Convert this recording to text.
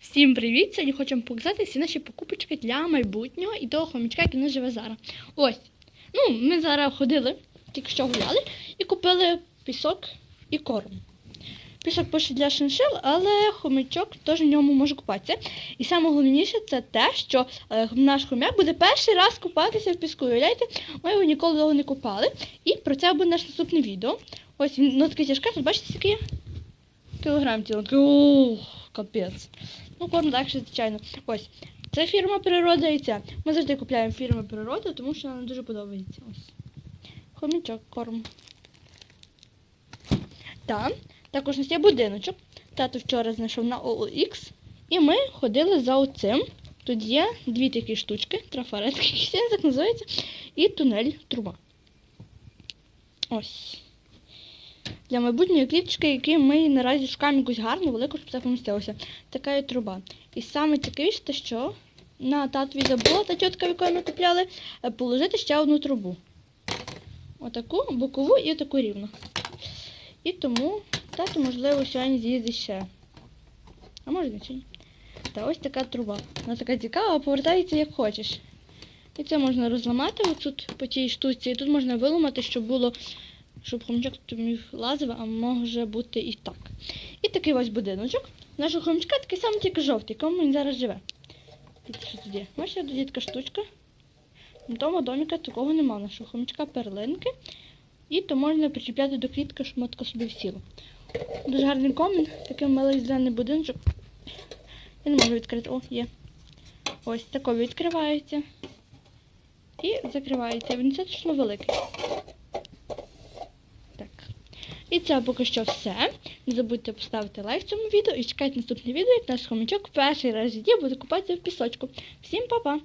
Всім привіт! Сьогодні хочемо показати всі наші покупочки для майбутнього і того хомячка, який нас живе зараз. Ось. Ну, ми зараз ходили, тільки що гуляли, і купили пісок і корм. Пісок пише для шиншил, але хомячок теж в ньому може купатися. І найголовніше це те, що е, наш хомяк буде перший раз купатися в піску. Уявляєте, ми його ніколи довго не купали. І про це буде наше наступне відео. Ось він ну, такий тяжкий, бачите, є? Кілограм тіло. Ух, капець. Ну, корм легше, звичайно. Ось. Це фірма природа і ця. Ми завжди купуємо фірми природа, тому що нам дуже подобається. Ось. Хомячок, корм. Там також у нас є будиночок. Тато вчора знайшов на OLX. І ми ходили за оцим. Тут є дві такі штучки, трафаретки, так називається, і тунель труба. Ось. Для майбутньої кліточки, які ми наразі шукаємо якусь гарну, велику, щоб це помістилося. Така є труба. І саме цікавіше, те, що на татові забула та тітка, в якої ми купляли, е, положити ще одну трубу. Отаку бокову і отаку рівну. І тому тато, можливо, сьогодні з'їздить ще. А може не сьогодні. Та ось така труба. Вона така цікава, повертається як хочеш. І це можна розламати отут по тій штуці. І тут можна виламати, щоб було, щоб хомячок міг лазив, а може бути і так. І такий ось будиночок. Нашого хомячка такий самий, тільки жовтий, якому він зараз живе. Тут що тут? Бачите, тут така штучка. В тому доміка такого нема. Нашого хомячка перлинки. І то можна причіпляти до клітки, щоб матка собі всіла. Дуже гарний комін, такий малий зелений будиночок. Я не можу відкрити. О, є. Ось тако відкривається. І закривається. Він достатньо великий. І це поки що все. Не забудьте поставити лайк цьому відео і чекайте наступне відео, як наш хомячок перший раз в житті буде купатися в пісочку. Всім па-па!